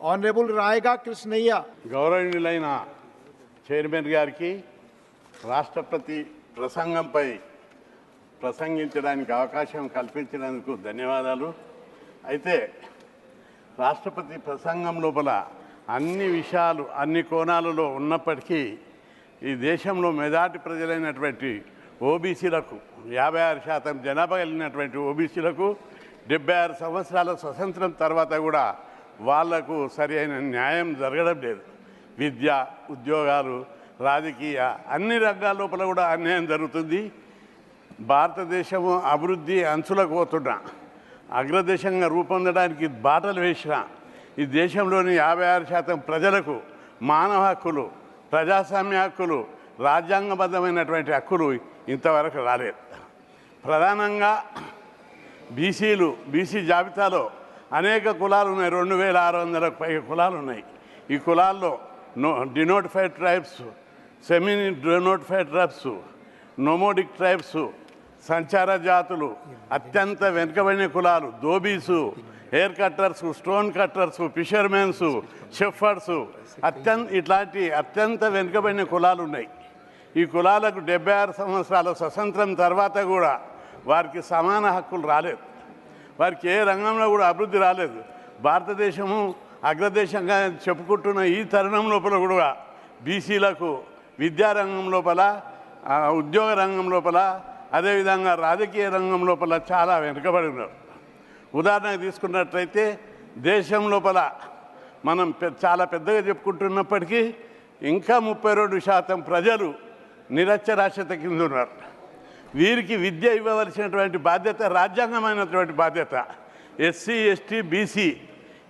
Honorable రాయగా Krishnaiah. గౌరవనీయులైన chairman గారికి రాష్ట్రపతి ప్రసంగంపై ప్రసంగించడానికి అవకాశం కల్పించినందుకు ధన్యవాదాలు. అయితే రాష్ట్రపతి ప్రసంగం లోపల అన్ని విషయాలు అన్ని కోణాలలో ఉన్నప్పటికీ ఈ దేశంలో మెజార్టీ ప్రజలైనటువంటి ఓబీసీలకు యాభై ఆరు శాతం జనాభా కలిగినటువంటి ఓబీసీలకు డెబ్బై ఆరు సంవత్సరాల స్వతంత్రం తర్వాత కూడా వాళ్ళకు సరి అయిన న్యాయం జరగడం లేదు. విద్య ఉద్యోగాలు రాజకీయ అన్ని రంగాల లోపల కూడా అన్యాయం జరుగుతుంది. భారతదేశము అభివృద్ధి అంచులకు పోతున్నా. అగ్రదేశంగా రూపొందడానికి బాటలు వేసిన ఈ దేశంలోని యాభై ఆరు శాతం ప్రజలకు మానవ హక్కులు ప్రజాస్వామ్య హక్కులు రాజ్యాంగబద్ధమైనటువంటి హక్కులు ఇంతవరకు రాలేదు. ప్రధానంగా బీసీలు బీసీ జాబితాలో అనేక కులాలు ఉన్నాయి. రెండు వేల ఆరు వందలకు పైగా కులాలు ఉన్నాయి. ఈ కులాల్లో no denotified tribes semi denotified tribes nomadic tribes సంచార జాతులు అత్యంత వెనుకబడిన కులాలు దోబీసు hair cutters stone cutters fishermens shepherds అత్యంత ఇట్లాంటి అత్యంత వెనుకబడిన కులాలు ఉన్నాయి. ఈ కులాలకు డెబ్బై ఆరు సంవత్సరాల స్వతంత్రం తర్వాత కూడా వారికి సమాన హక్కులు రాలేదు. వారికి ఏ రంగంలో కూడా అభివృద్ధి రాలేదు. భారతదేశము అగ్రదేశంగా చెప్పుకుంటున్న ఈ తరుణం లోపల కూడా బీసీలకు విద్యారంగం లోపల ఉద్యోగ రంగం లోపల అదేవిధంగా రాజకీయ రంగం లోపల చాలా వెనుకబడి ఉన్నారు. ఉదాహరణకు తీసుకున్నట్లయితే దేశం లోపల మనం చాలా పెద్దగా చెప్పుకుంటున్నప్పటికీ ఇంకా ముప్పై రెండు శాతం ప్రజలు నిరక్షరాస్యత కింద ఉన్నారు. వీరికి విద్య ఇవ్వవలసినటువంటి బాధ్యత రాజ్యాంగమైనటువంటి బాధ్యత. ఎస్సీ ఎస్టీ బీసీ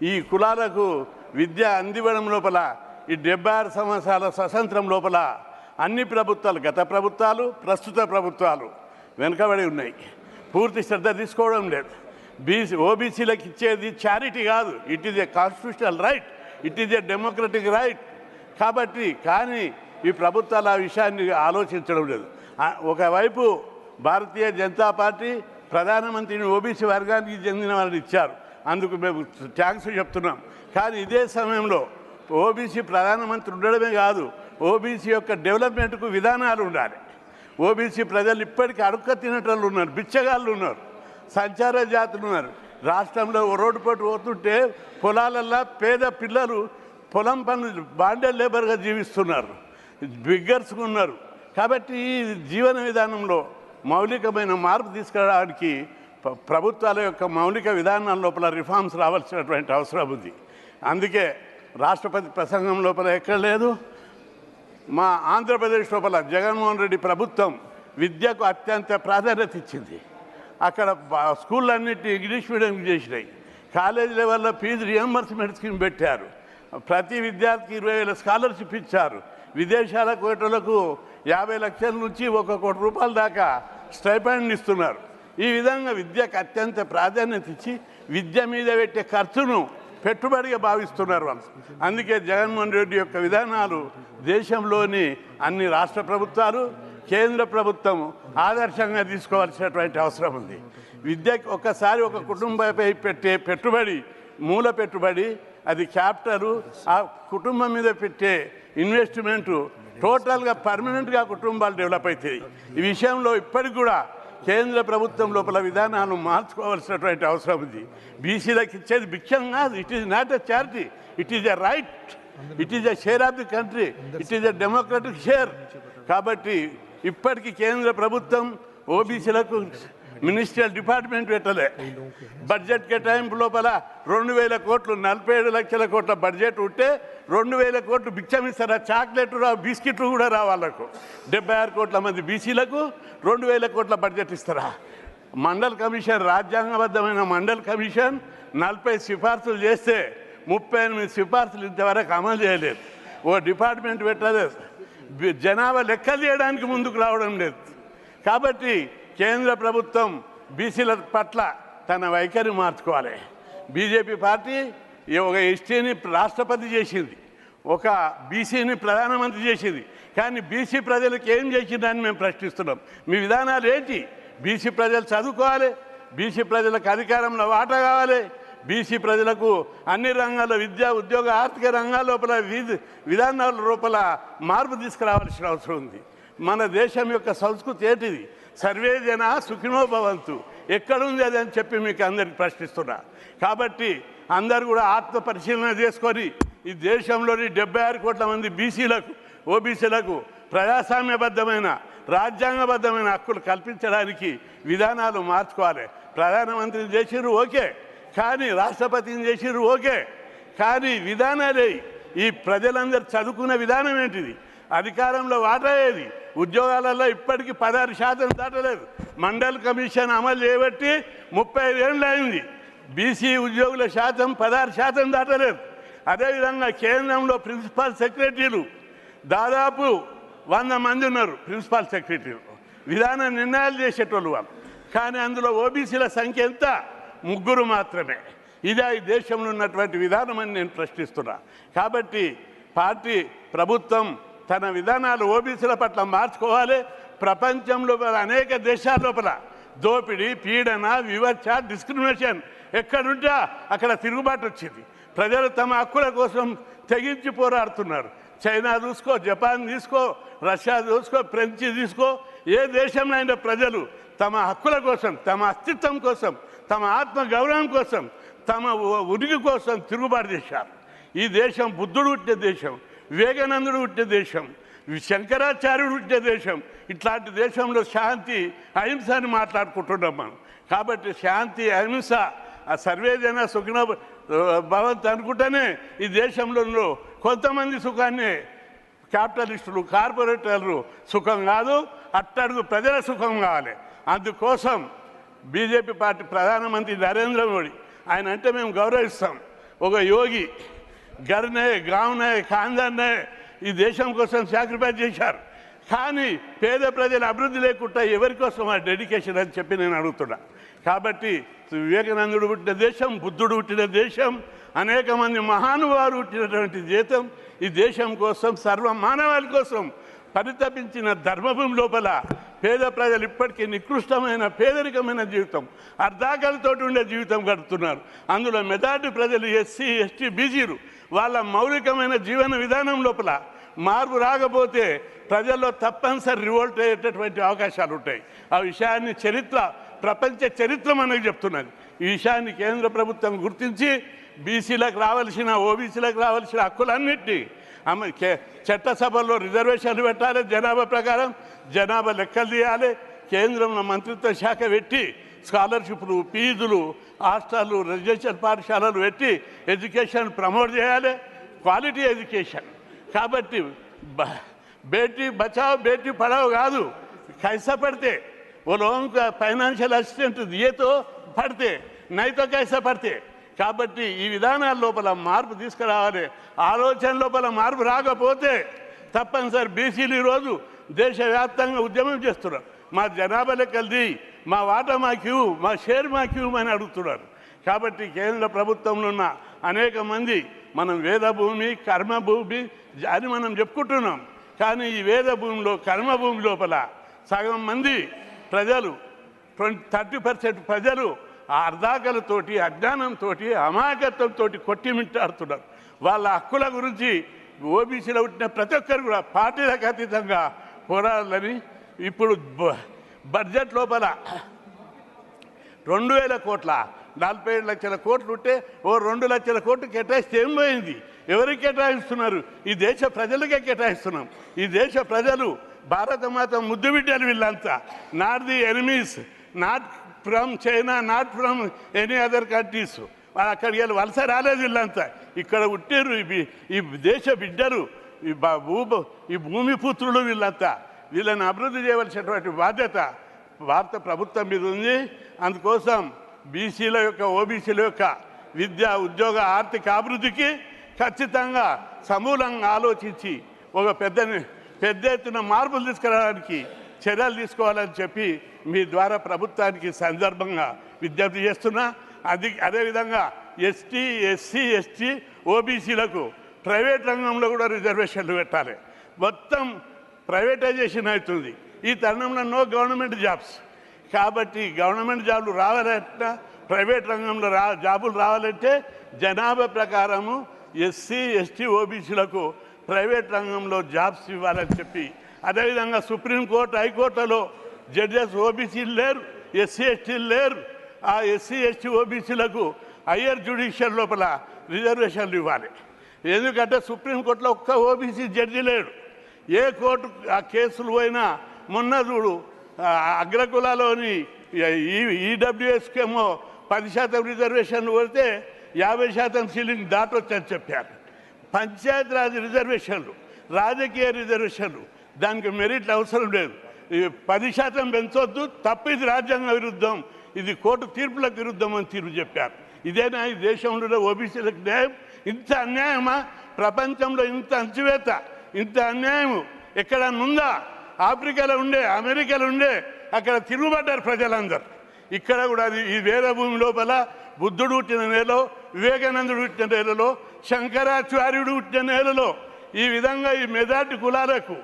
ఈ కులాలకు విద్య అందివ్వడం లోపల ఈ డెబ్బై ఆరు సంవత్సరాల స్వతంత్రం లోపల అన్ని ప్రభుత్వాలు గత ప్రభుత్వాలు ప్రస్తుత ప్రభుత్వాలు వెనుకబడి ఉన్నాయి. పూర్తి శ్రద్ధ తీసుకోవడం లేదు. బీసీ ఓబీసీలకు ఇచ్చేది చారిటీ కాదు. It is a constitutional right it is a democratic right కాబట్టి కానీ ఈ ప్రభుత్వాలు ఆ విషయాన్ని ఆలోచించడం లేదు. ఒకవైపు భారతీయ జనతా పార్టీ ప్రధానమంత్రిని ఓబీసీ వర్గానికి చెందిన వారిని ఇచ్చారు. అందుకు మేము థ్యాంక్స్ చెప్తున్నాం. కానీ ఇదే సమయంలో ఓబీసీ ప్రధానమంత్రి ఉండడమే కాదు ఓబీసీ యొక్క డెవలప్మెంట్కు విధానాలు ఉండాలి. ఓబీసీ ప్రజలు ఇప్పటికీ అడుక్క తినేటోళ్ళు ఉన్నారు బిచ్చగాళ్ళు ఉన్నారు సంచార జాతులు ఉన్నారు. రాష్ట్రంలో రోడ్డు పట్టు పోతుంటే పొలాలల్లో పేద పిల్లలు పొలం పనులు బాండెడ్ లేబర్గా జీవిస్తున్నారు బిగ్గర్స్గా ఉన్నారు. కాబట్టి ఈ జీవన విధానంలో మౌలికమైన మార్పు తీసుకురావడానికి ప్రభుత్వాల యొక్క మౌలిక విధానాల లోపల రిఫార్మ్స్ రావాల్సినటువంటి అవసరం ఉంది. అందుకే రాష్ట్రపతి ప్రసంగం లోపల ఎక్కడ లేదు. మా ఆంధ్రప్రదేశ్ లోపల జగన్మోహన్ రెడ్డి ప్రభుత్వం విద్యకు అత్యంత ప్రాధాన్యత ఇచ్చింది. అక్కడ బా- స్కూళ్ళన్నిటి ఇంగ్లీష్ మీడియం చేసినాయి. కాలేజ్ లెవెల్లో ఫీజు రియంబర్స్మెంట్ స్కీమ్ పెట్టారు. ప్రతి విద్యార్థికి ఇరవై వేల స్కాలర్షిప్ ఇచ్చారు. విదేశాల కోటలకు యాభై లక్షల నుంచి ఒక కోటి రూపాయల దాకా స్టైపెండ్ ఇస్తున్నారు. ఈ విధంగా విద్యకు అత్యంత ప్రాధాన్యత ఇచ్చి విద్య మీద పెట్టే ఖర్చును పెట్టుబడిగా భావిస్తున్నారు వాళ్ళు. అందుకే జగన్మోహన్ రెడ్డి యొక్క విధానాలు దేశంలోని అన్ని రాష్ట్ర ప్రభుత్వాలు కేంద్ర ప్రభుత్వం ఆదర్శంగా తీసుకోవాల్సినటువంటి అవసరం ఉంది. విద్యకు ఒక్కసారి ఒక కుటుంబంపై పెట్టే పెట్టుబడి మూల పెట్టుబడి అది క్యాపిటల్ ఆ కుటుంబం మీద పెట్టే ఇన్వెస్ట్మెంటు టోటల్గా పర్మనెంట్గా కుటుంబాలు డెవలప్ అవుతాయి ఈ విషయంలో ఇప్పటికి కూడా కేంద్ర ప్రభుత్వం లోపల విధానాలు మార్చుకోవాల్సినటువంటి అవసరం ఉంది. బీసీలకు ఇచ్చేది భిక్షం కాదు. It is not a charity it is a right it is a share of the country it is a democratic share కాబట్టి ఇప్పటికీ కేంద్ర ప్రభుత్వం ఓబీసీలకు మినిస్ట్రియల్ డిపార్ట్మెంట్ పెట్టలే. బడ్జెట్ కేటాయింపు లోపల రెండు వేల కోట్లు నలభై ఏడు లక్షల కోట్ల బడ్జెట్ ఉంటే రెండు వేల కోట్లు బిచ్చమిస్తారా చాక్లెట్లు రా బిస్కెట్లు కూడా రా వాళ్ళకు. డెబ్బై ఆరు కోట్ల మంది బీసీలకు రెండు వేల కోట్ల బడ్జెట్ ఇస్తారా? మండల్ కమిషన్ రాజ్యాంగబద్ధమైన మండల్ కమిషన్ నలభై సిఫార్సులు చేస్తే ముప్పై ఎనిమిది సిఫార్సులు ఇంతవరకు అమలు చేయలేదు. ఓ డిపార్ట్మెంట్ పెట్టలేదు. జనాభా లెక్కలు చేయడానికి ముందుకు రావడం లేదు. కాబట్టి కేంద్ర ప్రభుత్వం బీసీల పట్ల తన వైఖరి మార్చుకోవాలి. బీజేపీ పార్టీ ఈ ఒక ఎస్టీని రాష్ట్రపతి చేసింది. ఒక బీసీని ప్రధానమంత్రి చేసింది. కానీ బీసీ ప్రజలకు ఏం చేసిందని మేము ప్రశ్నిస్తున్నాం. మీ విధానాలు ఏంటి? బీసీ ప్రజలు చదువుకోవాలి. బీసీ ప్రజలకు అధికారంలో వాటా కావాలి. బీసీ ప్రజలకు అన్ని రంగాల్లో విద్య ఉద్యోగ ఆర్థిక రంగాల లోపల విధి విధానాల లోపల మార్పు తీసుకురావాల్సిన అవసరం ఉంది. మన దేశం యొక్క సంస్కృతి ఏంటిది? సర్వే జన సుఖినో భవంతు. ఎక్కడుంది అది అని చెప్పి మీకు అందరికి ప్రశ్నిస్తున్నా. కాబట్టి అందరు కూడా ఆత్మ పరిశీలన చేసుకొని ఈ దేశంలోని డెబ్బై ఆరు కోట్ల మంది బీసీలకు ఓబీసీలకు ప్రజాస్వామ్యబద్ధమైన రాజ్యాంగబద్ధమైన హక్కులు కల్పించడానికి విధానాలు మార్చుకోవాలి. ప్రధానమంత్రిని చేసిరు ఓకే. కానీ రాష్ట్రపతిని చేసిరు ఓకే. కానీ విధానాలే ఈ ప్రజలందరూ చదువుకున్న విధానం ఏంటిది? అధికారంలో వాటా ఏది? ఉద్యోగాలలో ఇప్పటికీ పదహారు శాతం దాటలేదు. మండల్ కమిషన్ అమలు చేయబట్టి ముప్పై ఐదేళ్ళు అయింది. బీసీ ఉద్యోగుల శాతం పదహారు శాతం దాటలేదు. అదేవిధంగా కేంద్రంలో ప్రిన్సిపల్ సెక్రటరీలు దాదాపు వంద మంది ఉన్నారు ప్రిన్సిపల్ సెక్రటరీలు. విధాన నిర్ణయాలు చేసేటోళ్ళు వాళ్ళు. కానీ అందులో ఓబీసీల సంఖ్య ఎంత? ముగ్గురు మాత్రమే. ఇదే ఈ దేశంలో ఉన్నటువంటి విధానం అని నేను ప్రశ్నిస్తున్నా. కాబట్టి పార్టీ ప్రభుత్వం తన విధానాలు ఓబీసీల పట్ల మార్చుకోవాలి. ప్రపంచంలో అనేక దేశాల లోపల దోపిడీ పీడన వివక్ష డిస్క్రిమినేషన్ ఎక్కడుంటే అక్కడ తిరుగుబాటు వచ్చింది. ప్రజలు తమ హక్కుల కోసం తెగించి పోరాడుతున్నారు. చైనా చూసుకో జపాన్ తీసుకో రష్యా చూసుకో ఫ్రెంచ్ తీసుకో. ఏ దేశంలో అయినా ప్రజలు తమ హక్కుల కోసం తమ అస్తిత్వం కోసం తమ ఆత్మ గౌరవం కోసం తమ ఉనికి కోసం తిరుగుబాటు చేశారు. ఈ దేశం బుద్ధుడు పుట్టిన దేశం. వివేకానందుడు పుట్టే దేశం శంకరాచార్యుడు పుట్టే దేశం. ఇట్లాంటి దేశంలో శాంతి అహింస అని మాట్లాడుకుంటున్నాం మనం. కాబట్టి శాంతి అహింస ఆ సర్వేదైనా సుఖన భవంత్ అనుకుంటేనే ఈ దేశంలో కొంతమంది సుఖాన్ని క్యాపిటలిస్టులు కార్పొరేటర్లు సుఖం కాదు అట్టడుగు ప్రజల సుఖం కావాలి. అందుకోసం బీజేపీ పార్టీ ప్రధానమంత్రి నరేంద్ర మోడీ ఆయన అంటే మేము గౌరవిస్తాం. ఒక యోగి గర్నే గావునే ఖాందాన్నే ఈ దేశం కోసం సాక్రిఫైస్ చేశారు. కానీ పేద ప్రజల అభివృద్ధి లేకుండా ఎవరి కోసం ఆ డెడికేషన్ అని చెప్పి నేను అడుగుతున్నా. కాబట్టి వివేకానందుడు పుట్టిన దేశం బుద్ధుడు పుట్టిన దేశం అనేక మంది మహానుభావులు పుట్టినటువంటి జీతం ఈ దేశం కోసం సర్వ మానవాళి కోసం పరితపించిన ధర్మభూమి లోపల పేద ప్రజలు ఇప్పటికీ నికృష్టమైన పేదరికమైన జీవితం అర్ధాకలతోటి ఉండే జీవితం గడుపుతున్నారు. అందులో మెజార్టీ ప్రజలు ఎస్సీ ఎస్టీ బీసీలు వాళ్ళ మౌలికమైన జీవన విధానం లోపల మార్పు రాకపోతే ప్రజల్లో తప్పనిసరి రివోల్ట్ అయ్యేటటువంటి అవకాశాలు ఉంటాయి. ఆ విషయాన్ని చరిత్ర ప్రపంచ చరిత్ర మనకు చెప్తున్నది. ఈ విషయాన్ని కేంద్ర ప్రభుత్వం గుర్తించి బీసీలకు రావాల్సిన ఓబీసీలకు రావాల్సిన హక్కులన్నింటినీ అమ్మ చట్టసభలో చట్టసభల్లో రిజర్వేషన్లు పెట్టాలి జనాభా ప్రకారం జనాభా లెక్కలు తీయాలి కేంద్రంలో మంత్రిత్వ శాఖ పెట్టి స్కాలర్షిప్లు ఫీజులు హాస్టళ్ళు రెసిడెన్షియల్ పాఠశాలలు పెట్టి ఎడ్యుకేషన్ ప్రమోట్ చేయాలి క్వాలిటీ ఎడ్యుకేషన్ కాబట్టి బ- బేటీ బచావ్ బేటీ పడావ్ కాదు కైసా పడితే वो लोगों का ఫైనాన్షియల్ అసిస్టెంట్ దియేతో పడితే నైతో కైసా పడితే కాబట్టి ఈ విధానాల లోపల మార్పు తీసుకురావాలి ఆలోచన లోపల మార్పు రాకపోతే తప్పనిసరి బీసీలు ఈరోజు దేశవ్యాప్తంగా ఉద్యమం చేస్తున్నారు మా జనాభా లెక్కలది మా వాటా మాకు మా షేర్ మాకు అని అడుగుతున్నారు. కాబట్టి కేంద్ర ప్రభుత్వంలో ఉన్న అనేక మంది మనం వేదభూమి కర్మభూమి అని మనం చెప్పుకుంటున్నాం. కానీ ఈ వేదభూమిలో కర్మభూమి లోపల సగం మంది ప్రజలు ట్వంటీ థర్టీ పర్సెంట్ ప్రజలు ఆ అర్ధాకలతోటి అజ్ఞానంతో అమాయకత్వంతో కొట్టిమిట్టాడుతున్నారు వాళ్ళ హక్కుల గురించి ఓబీసీలో పుట్టిన ప్రతి ఒక్కరు కూడా పార్టీలకు అతీతంగా పోరాడాలని ఇప్పుడు బడ్జెట్ లోపల. రెండు వేల కోట్ల నలభై ఏడు లక్షల కోట్లు ఉంటే ఓ రెండు లక్షల కోట్లు కేటాయిస్తే ఏం పోయింది? ఎవరికి కేటాయిస్తున్నారు? ఈ దేశ ప్రజలకే కేటాయిస్తున్నాం. ఈ దేశ ప్రజలు భారతమాత ముద్దు బిడ్డలు వీళ్ళంతా. Not the enemies not from China not from any other countries వాళ్ళు అక్కడికి వెళ్ళి వలస రాలేదు వీళ్ళంతా. ఇక్కడ పుట్టారు ఈ ఈ దేశ బిడ్డలు ఈ భూ ఈ భూమి పుత్రులు వీళ్ళంతా. వీళ్ళని అభివృద్ధి చేయవలసినటువంటి బాధ్యత భారత ప్రభుత్వం మీద ఉంది. అందుకోసం బీసీల యొక్క ఓబీసీల యొక్క విద్య ఉద్యోగ ఆర్థిక అభివృద్ధికి ఖచ్చితంగా సమూలంగా ఆలోచించి ఒక పెద్ద పెద్ద ఎత్తున మార్పులు తీసుకురావడానికి చర్యలు తీసుకోవాలని చెప్పి మీ ద్వారా ప్రభుత్వానికి సందర్భంగా విజ్ఞప్తి చేస్తున్నా. అది అదేవిధంగా ఎస్టీ ఎస్సీ ఎస్టీ ఓబీసీలకు ప్రైవేట్ రంగంలో కూడా రిజర్వేషన్లు పెట్టాలి. మొత్తం ప్రైవేటైజేషన్ అవుతుంది. ఈ తరుణంలో నో గవర్నమెంట్ జాబ్స్ కాబట్టి గవర్నమెంట్ జాబ్లు రావాలంటే ప్రైవేట్ రంగంలో రా జాబులు రావాలంటే జనాభా ప్రకారము ఎస్సీ ఎస్టీ ఓబీసీలకు ప్రైవేట్ రంగంలో జాబ్స్ ఇవ్వాలని చెప్పి అదేవిధంగా సుప్రీంకోర్టు హైకోర్టులో జడ్జెస్ ఓబీసీలు లేరు ఎస్సీ ఎస్టీలు లేరు. ఆ ఎస్సీ ఎస్టీ ఓబీసీలకు హయ్యర్ జ్యుడిషియల్ లోపల రిజర్వేషన్లు ఇవ్వాలి. ఎందుకంటే సుప్రీంకోర్టులో ఒక్క ఓబీసీ జడ్జి లేడు. ఏ కోర్టు ఆ కేసులు పోయినా మొన్న చూడు ఆ అగ్రకులాలోని ఈడబ్ల్యూఎస్కేమో పది శాతం రిజర్వేషన్లు పడితే యాభై శాతం సీలింగ్ దాటొచ్చని చెప్పారు. పంచాయతీరాజ్ రిజర్వేషన్లు రాజకీయ రిజర్వేషన్లు దానికి మెరిట్ అవసరం లేదు. పది శాతం పెంచొద్దు తప్పు ఇది రాజ్యాంగ విరుద్ధం ఇది కోర్టు తీర్పులకు విరుద్ధం అని తీర్పు చెప్పారు. ఇదేనా ఈ దేశంలో ఓబీసీలకు న్యాయం? ఇంత అన్యాయమా? ప్రపంచంలో ఇంత అంచువేత? ఇంత అన్యాయం ఎక్కడన్నా ఉందా ఆఫ్రికాలో ఉండే అమెరికాలో ఉండే అక్కడ తిరుగుబడ్డారు ప్రజలందరూ. ఇక్కడ కూడా అది ఈ వేద భూమి లోపల బుద్ధుడు పుట్టిన నేలలో వివేకానందుడు పుట్టిన నేలలో శంకరాచార్యుడు పుట్టిన నేలలో ఈ విధంగా ఈ మెజార్టీ కులాలకు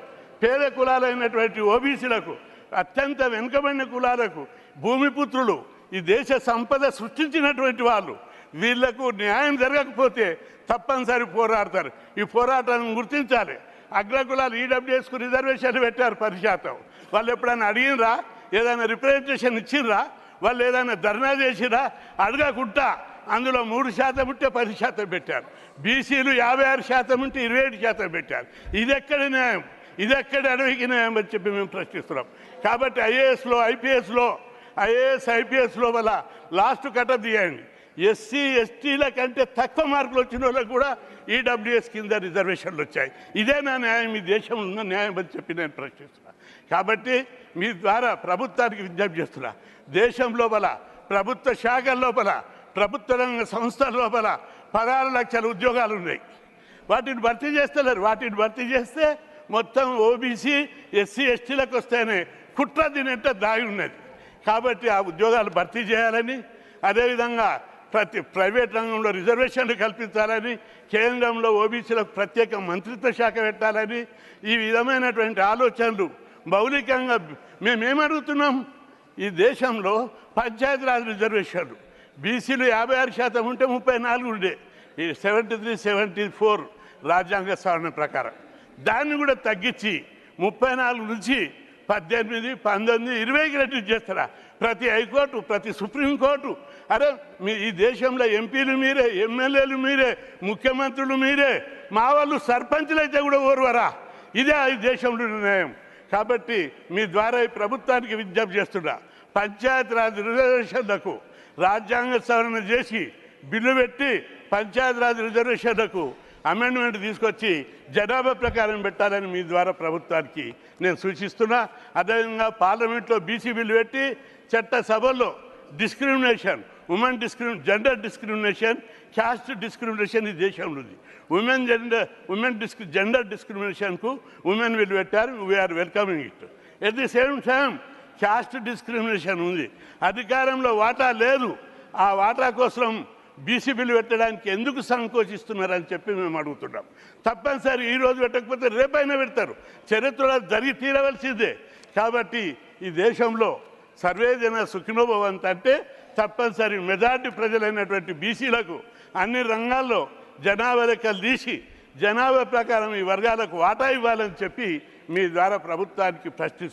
పేద కులాలైనటువంటి ఓబీసీలకు అత్యంత వెనుకబడిన కులాలకు భూమిపుత్రులు ఈ దేశ సంపద సృష్టించినటువంటి వాళ్ళు వీళ్ళకు న్యాయం జరగకపోతే తప్పనిసరి పోరాడతారు. ఈ పోరాటాన్ని గుర్తించాలి. అగ్రకులాలు ఈడబ్ల్యూఎస్కు రిజర్వేషన్ పెట్టారు పది శాతం. వాళ్ళు ఎప్పుడైనా అడిగినరా? ఏదైనా రిప్రజెంటేషన్ ఇచ్చిండ్రా వాళ్ళు ఏదైనా ధర్నా చేసిరా? అడగకుండా అందులో మూడు శాతం ఉంటే పది శాతం పెట్టారు. బీసీలు యాభై ఆరు శాతం ఉంటే ఇరవై ఏడు శాతం పెట్టారు. ఇది ఎక్కడ న్యాయం? ఇది ఎక్కడ అడవికి న్యాయం అని చెప్పి మేము ప్రశ్నిస్తున్నాం. కాబట్టి ఐఏఎస్లో ఐపీఎస్లో ఐఏఎస్ ఐపీఎస్లో వల్ల లాస్ట్ కటప్ తీయండి. ఎస్సీ ఎస్టీల కంటే తక్కువ మార్కులు వచ్చిన వాళ్ళకి కూడా ఈడబ్ల్యూఎస్ కింద రిజర్వేషన్లు వచ్చాయి. ఇదే నా న్యాయం ఈ దేశంలో ఉన్న న్యాయం అని చెప్పి నేను ప్రశ్నిస్తున్నా. కాబట్టి మీ ద్వారా ప్రభుత్వానికి విజ్ఞప్తి చేస్తున్నా. దేశం లోపల ప్రభుత్వ శాఖల లోపల ప్రభుత్వ రంగ సంస్థల లోపల పదహారు లక్షల ఉద్యోగాలు ఉన్నాయి. వాటిని భర్తీ చేస్తలేరు. వాటిని భర్తీ చేస్తే మొత్తం ఓబీసీ ఎస్సీ ఎస్టీలకు వస్తేనే కుట్ర తినేట దాగి ఉన్నది. కాబట్టి ఆ ఉద్యోగాలు భర్తీ చేయాలని అదేవిధంగా ప్రతి ప్రైవేట్ రంగంలో రిజర్వేషన్లు కల్పించాలని కేంద్రంలో ఓబీసీలకు ప్రత్యేక మంత్రిత్వ శాఖ పెట్టాలని ఈ విధమైనటువంటి ఆలోచనలు మౌలికంగా మేమేమడుగుతున్నాం? ఈ దేశంలో పంచాయతీరాజ్ రిజర్వేషన్లు. బీసీలు యాభై ఆరు శాతం ఉంటే ముప్పై నాలుగు ఉండే. ఈ సెవెంటీ త్రీ సెవెంటీ ఫోర్ రాజ్యాంగ సవరణ ప్రకారం. దాన్ని కూడా తగ్గించి ముప్పై నాలుగు నుంచి పద్దెనిమిది పంతొమ్మిది ఇరవైకి రెడ్యూస్ చేస్తారా? ప్రతి హైకోర్టు ప్రతి సుప్రీంకోర్టు. అరే మీ ఈ దేశంలో ఎంపీలు మీరే ఎమ్మెల్యేలు మీరే ముఖ్యమంత్రులు మీరే మా వాళ్ళు సర్పంచులు అయితే కూడా ఓరువరా? ఇదే ఈ దేశంలో నిర్ణయం కాబట్టి మీ ద్వారా ఈ ప్రభుత్వానికి విజ్ఞప్తి చేస్తున్నా. పంచాయతీరాజ్ రిజర్వేషన్లకు రాజ్యాంగ సవరణ చేసి బిల్లు పెట్టి పంచాయతీరాజ్ రిజర్వేషన్లకు అమెండ్మెంట్ తీసుకొచ్చి జనాభా ప్రకారం పెట్టాలని మీ ద్వారా ప్రభుత్వానికి నేను సూచిస్తున్నా. అదేవిధంగా పార్లమెంట్లో బీసీ బిల్లు పెట్టి చట్ట సభల్లో డిస్క్రిమినేషన్ ఉమెన్ డిస్క్రిమి జెండర్ డిస్క్రిమినేషన్ క్యాస్ట్ డిస్క్రిమినేషన్ ఈ దేశంలో ఉంది. ఉమెన్ జెండర్ ఉమెన్ డిస్క్ జెండర్ డిస్క్రిమినేషన్కు ఉమెన్ బిల్లు పెట్టారు. We are welcoming it at the same time caste discrimination ఉంది. అధికారంలో వాటా లేదు. ఆ వాటా కోసం బీసీ బిల్లు పెట్టడానికి ఎందుకు సంకోచిస్తున్నారని చెప్పి మేము అడుగుతున్నాం. తప్పనిసరి ఈ రోజు పెట్టకపోతే రేపైనా పెడతారు. చరిత్రలో జరిగి తీరవలసిందే. కాబట్టి ఈ దేశంలో సర్వేజన సుఖినోభవంత సుఖినోభవంత్ అంటే తప్పనిసరి మెజార్టీ ప్రజలైనటువంటి బీసీలకు అన్ని రంగాల్లో జనాభా లెక్కలు తీసి జనాభా ప్రకారం ఈ వర్గాలకు వాటా ఇవ్వాలని చెప్పి మీ ద్వారా ప్రభుత్వానికి ప్రశ్ని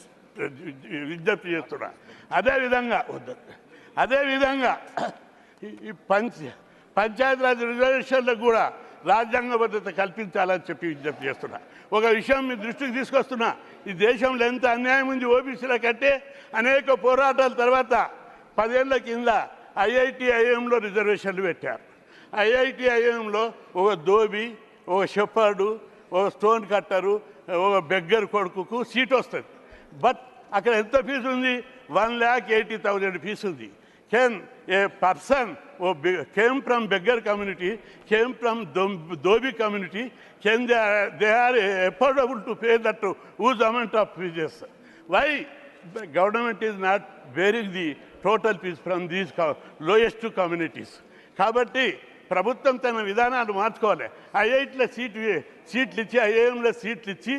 విజ్ఞప్తి చేస్తున్నా. అదేవిధంగా వద్దు. అదేవిధంగా ఈ- పంచ పంచాయతీరాజ్ రిజర్వేషన్లకు కూడా రాజ్యాంగ భద్రత కల్పించాలని చెప్పి విజ్ఞప్తి చేస్తున్నా. ఒక విషయం మీ దృష్టికి తీసుకొస్తున్నా ఈ దేశంలో ఎంత అన్యాయం ఉంది ఓబీసీల కంటే అనేక పోరాటాల తర్వాత పదేళ్ళ కింద ఐఐటి ఐఎంలో రిజర్వేషన్లు పెట్టారు. ఐఐటి ఐఎంలో ఒక దోబి ఒక షెఫర్డు ఒక స్టోన్ కట్టరు ఒక బెగ్గర్ కొడుకుకు సీట్ వస్తుంది. బట్ అక్కడ ఎంత ఫీజు ఉంది? One lakh eighty thousand fee ఉంది. Can a person who came from beggar community came from dhobi community can they they are affordable to pay that huge amount of fees why government is not bearing the total fee from these lowest communities కాబట్టి ప్రభుత్వం తన విధానాలు మార్చుకోవాలి ఐఐటీలో సీట్లు సీట్లు ఇచ్చి ఐఐఎంలో సీట్లు ఇచ్చి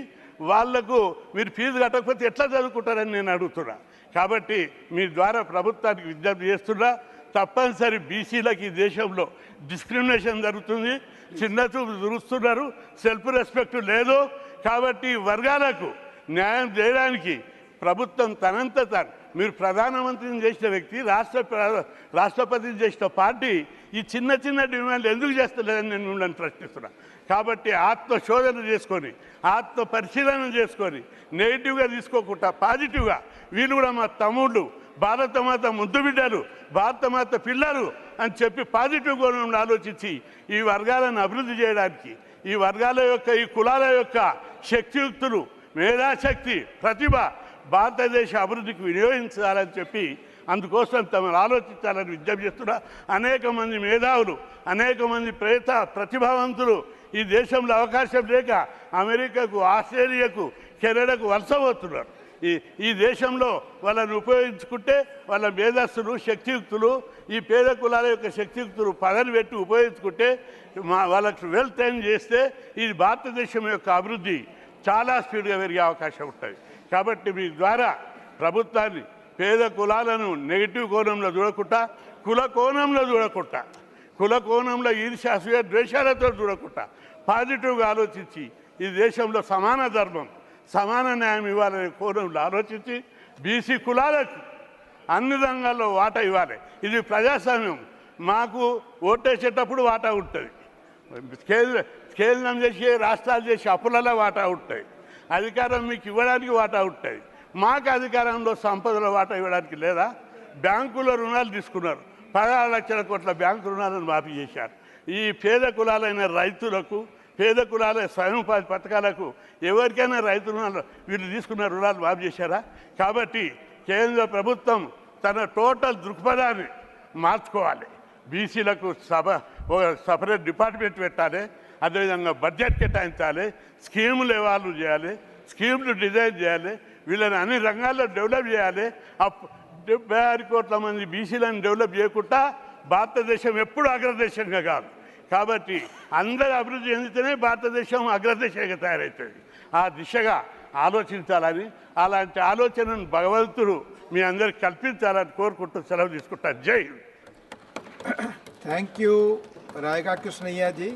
వాళ్ళకు మీరు ఫీజు కట్టకపోతే ఎట్లా చదువుకుంటారని నేను అడుగుతున్నా కాబట్టి మీ ద్వారా ప్రభుత్వానికి విజ్ఞప్తి చేస్తున్నా తప్పనిసరి బీసీలకు ఈ దేశంలో డిస్క్రిమినేషన్ జరుగుతుంది. చిన్న చూపు దురుస్తున్నారు సెల్ఫ్ రెస్పెక్ట్ లేదు. కాబట్టి వర్గాలకు న్యాయం చేయడానికి ప్రభుత్వం తనంత తాను మీరు ప్రధానమంత్రిని చేసిన వ్యక్తి రాష్ట్ర ప్ర- రాష్ట్రపతిని చేసిన పార్టీ ఈ చిన్న చిన్న డిమాండ్లు ఎందుకు చేస్తలేదని నేను మిమ్మల్ని ప్రశ్నిస్తున్నా. కాబట్టి ఆత్మశోధన చేసుకొని ఆత్మ పరిశీలన చేసుకొని నెగిటివ్గా తీసుకోకుండా పాజిటివ్గా వీళ్ళు కూడా మా తమ్ముళ్ళు భారతమాత ముద్దు బిడ్డలు భారతమాత పిల్లలు అని చెప్పి పాజిటివ్ కోణంలో ఆలోచించి ఈ వర్గాలను అభివృద్ధి చేయడానికి ఈ వర్గాల యొక్క ఈ కులాల యొక్క శక్తియుక్తులు మేధాశక్తి ప్రతిభ భారతదేశ అభివృద్ధికి వినియోగించాలని చెప్పి అందుకోసం తమను ఆలోచించాలని విజ్ఞప్తి చేస్తున్నా. అనేక మంది మేధావులు అనేక మంది ప్రేత ప్రతిభావంతులు ఈ దేశంలో అవకాశం లేక అమెరికాకు ఆస్ట్రేలియాకు కెనడాకు వలస పోతున్నారు. ఈ ఈ దేశంలో వాళ్ళని ఉపయోగించుకుంటే వాళ్ళ మేధస్సులు శక్తియుక్తులు ఈ పేద కులాల యొక్క శక్తియుక్తులు పదవి పెట్టి ఉపయోగించుకుంటే మా వాళ్ళకి వెల్త్ ట్రైన్ చేస్తే ఈ భారతదేశం యొక్క అభివృద్ధి చాలా స్పీడ్గా పెరిగే అవకాశం ఉంటుంది. కాబట్టి మీ ద్వారా ప్రభుత్వాన్ని పేద కులాలను నెగిటివ్ కోణంలో చూడకుండా కుల కోణంలో చూడకుండా కుల కోణంలో ఈర్ష్య ద్వేషాలతో చూడకుండా పాజిటివ్గా ఆలోచించి ఈ దేశంలో సమాన ధర్మం సమాన న్యాయం ఇవ్వాలనే కోణంలో ఆలోచించి బీసీ కులాలకు అన్ని రంగాల్లో వాటా ఇవ్వాలి. ఇది ప్రజాస్వామ్యం. మాకు ఓటేసేటప్పుడు వాటా ఉంటుంది. కేంద్ర కేంద్రం చేసి రాష్ట్రాలు చేసి అప్పులలో వాటా ఉంటాయి. అధికారం మీకు ఇవ్వడానికి వాటా ఉంటాయి. మాకు అధికారంలో సంపదల వాటా ఇవ్వడానికి లేదా? బ్యాంకులో రుణాలు తీసుకున్నారు. పదహారు లక్షల కోట్ల బ్యాంకు రుణాలను మాఫీ చేశారు. ఈ పేద కులాలైన రైతులకు పేద కులాల స్వయం ఉపాధి పథకాలకు ఎవరికైనా రైతు రుణాలు వీళ్ళు తీసుకున్న రుణాలు మాఫీ చేశారా? కాబట్టి కేంద్ర ప్రభుత్వం తన టోటల్ దృక్పథాన్ని మార్చుకోవాలి. బీసీలకు సభ ఒక సపరేట్ డిపార్ట్మెంట్ పెట్టాలి అదేవిధంగా బడ్జెట్ కేటాయించాలి స్కీములు ఎవాల్వ్ చేయాలి స్కీములు డిజైన్ చేయాలి వీళ్ళని అన్ని రంగాల్లో డెవలప్ చేయాలి. అప్ డెబ్బై ఆరు కోట్ల మంది బీసీలను డెవలప్ చేయకుండా భారతదేశం ఎప్పుడు అగ్రదేశంగా కాదు. కాబట్టి అందరూ అభివృద్ధి చెందితేనే భారతదేశం అగ్రదేశంగా తయారవుతుంది ఆ దిశగా ఆలోచించాలని అలాంటి ఆలోచనను భగవంతుడు మీ అందరికి కల్పించాలని కోరుకుంటూ సెలవు తీసుకుంటారు జై థ్యాంక్ యూ రాయగా కృష్ణయ్యాజీ